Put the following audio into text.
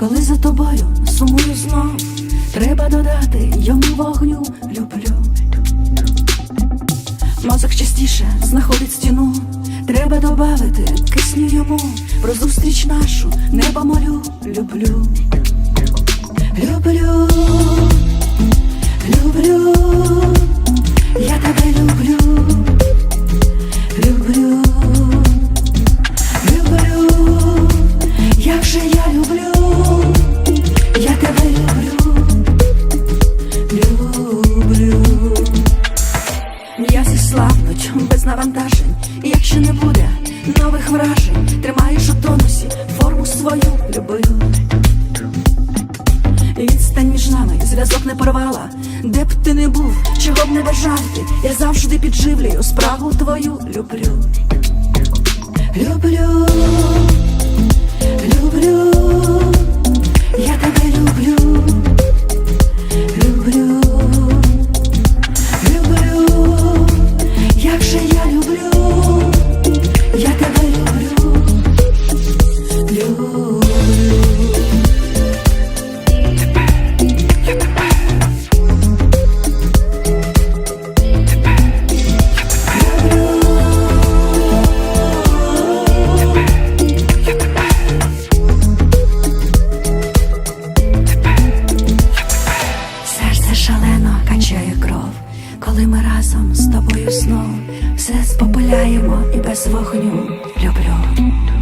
коли за тобою сумую знов, треба додати йому вогню, люблю. Мозок частіше знаходить стіну, треба додати кисню йому, про зустріч нашу небо молю, люблю, люблю. Слабнуть без навантажень, якщо не буде нових вражень, тримаєш у тонусі форму свою любив. Відстань між нами, зв'язок не порвала, де б ти не був, чого б не бажав ти, я завжди підживлюю справу твою. Люблю, люблю, коли ми разом з тобою знов все спопиляємо і без вогню люблю.